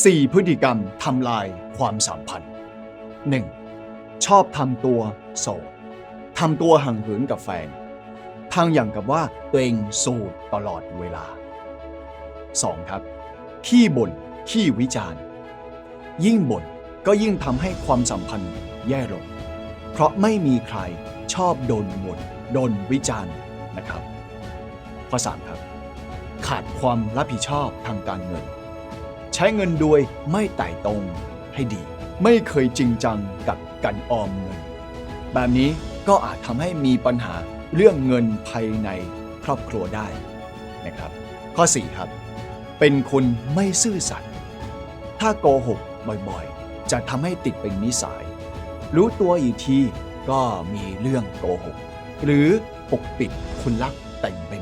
4 พฤติกรรมทำลายความสัมพันธ์ 1. ชอบทำตัวโสดทำตัวห่างเหินกับแฟน ทางอย่างกับว่าตัวเองโสดตลอดเวลา 2. ครับ ขี้บ่นขี้วิจารณ์ ยิ่งบ่นก็ยิ่งทำให้ความสัมพันธ์แย่ลง เพราะไม่มีใครชอบโดนบ่นโดนวิจารณ์นะครับ ข้อ 3 ครับ ขาดความรับผิดชอบทางการเงิน ใช้เงินโดยไม่ไต่ตรงให้ดี ไม่เคยจริงจังกับการออมเงิน แบบนี้ก็อาจทำให้มีปัญหาเรื่องเงินภายในครอบครัวได้นะครับ ข้อ 4 ครับ เป็นคนไม่ซื่อสัตย์ถ้าโกหกบ่อยๆ จะทำให้ติดเป็นนิสัย รู้ตัวอีกทีก็มีเรื่องโกหก หรือปกปิดคุณลักเต็มไปหมด